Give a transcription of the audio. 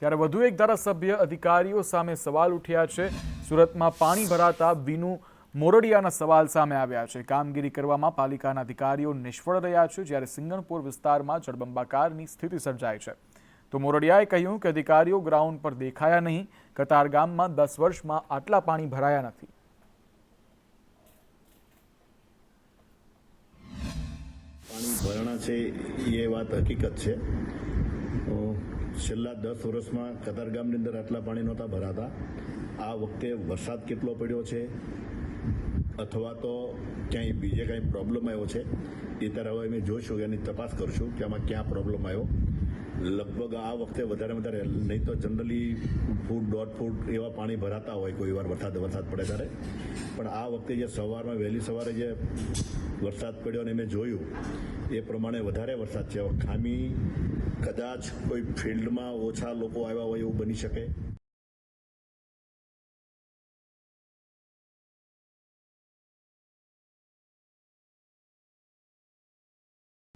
ત્યારે વધુ એક ધારાસભ્ય અધિકારીઓ સામે સવાલ ઉઠ્યા છે. સુરતમાં પાણી ભરાતા વિનુ મોરડિયાના સવાલ સામે આવ્યા છે. કામગીરી કરવામાં પાલિકાના અધિકારીઓ નિષ્ફળ રહ્યા છે જ્યારે સિંગણપુર વિસ્તારમાં જળબંબાકારની સ્થિતિ સર્જાઈ છે. તો મોરડિયાએ કહ્યું કે અધિકારીઓ ગ્રાઉન્ડ પર દેખાયા નહીં. કતારગામમાં દસ વર્ષમાં આટલા પાણી ભરાયા નથી. પાણી ભરણા છે એ વાત હકીકત છે. છેલ્લા દસ વર્ષમાં કતારગામની અંદર આટલા પાણી નહોતા ભરાતા. આ વખતે વરસાદ કેટલો પડ્યો છે? અથવા તો ક્યાંય બીજે કાંઈ પ્રોબ્લેમ આવ્યો છે? એ ત્યારે હવે અમે જોઈશું એની તપાસ કરશું કે આમાં ક્યાં પ્રોબ્લેમ આવ્યો. લગભગ આ વખતે વધારે વધારે, નહીં તો જનરલી ફૂટ દોઢ ફૂટ એવા પાણી ભરાતા હોય કોઈ વાર વરસાદ વરસાદ પડે ત્યારે. પણ આ વખતે જે સવારમાં, વહેલી સવારે જે વરસાદ પડ્યો અને મેં જોયું, એ પ્રમાણે વધારે વરસાદ છે. ખામી કદાચ કોઈ ફિલ્ડમાં ઓછા લોકો આવ્યા હોય એવું બની શકે.